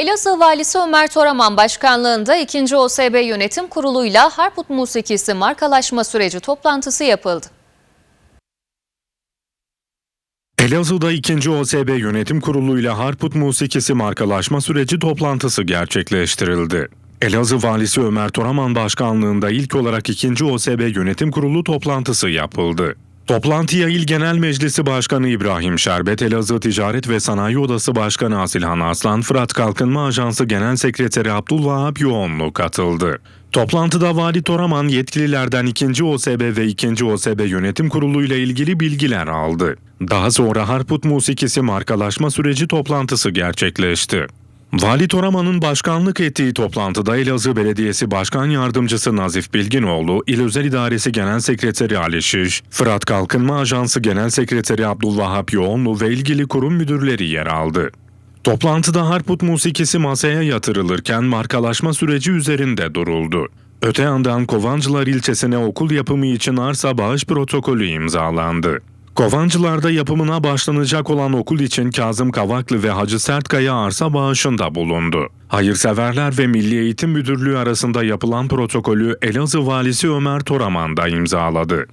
Elazığ Valisi Ömer Toraman başkanlığında 2. OSB Yönetim Kurulu'yla Harput Musikisi markalaşma süreci toplantısı yapıldı. Elazığ'da 2. OSB Yönetim Kurulu ile Harput Musikisi markalaşma süreci toplantısı gerçekleştirildi. Elazığ Valisi Ömer Toraman başkanlığında ilk olarak 2. OSB Yönetim Kurulu toplantısı yapıldı. Toplantıya İl Genel Meclisi Başkanı İbrahim Şerbet, Elazığ Ticaret ve Sanayi Odası Başkanı Asilhan Aslan, Fırat Kalkınma Ajansı Genel Sekreteri Abdülvahap Yoğunlu katıldı. Toplantıda Vali Toraman yetkililerden 2. OSB ve 2. OSB Yönetim Kurulu ile ilgili bilgiler aldı. Daha sonra Harput Musikisi markalaşma süreci toplantısı gerçekleşti. Vali Toraman'ın başkanlık ettiği toplantıda Elazığ Belediyesi Başkan Yardımcısı Nazif Bilginoğlu, İl Özel İdaresi Genel Sekreteri Ali Şiş, Fırat Kalkınma Ajansı Genel Sekreteri Abdülvahap Yoğunlu ve ilgili kurum müdürleri yer aldı. Toplantıda Harput musikisi masaya yatırılırken markalaşma süreci üzerinde duruldu. Öte yandan Kovancılar ilçesine okul yapımı için arsa bağış protokolü imzalandı. Kovancılar'da yapımına başlanacak olan okul için Kazım Kavaklı ve Hacı Sertkaya arsa bağışında bulundu. Hayırseverler ve Milli Eğitim Müdürlüğü arasında yapılan protokolü Elazığ Valisi Ömer Toraman da imzaladı.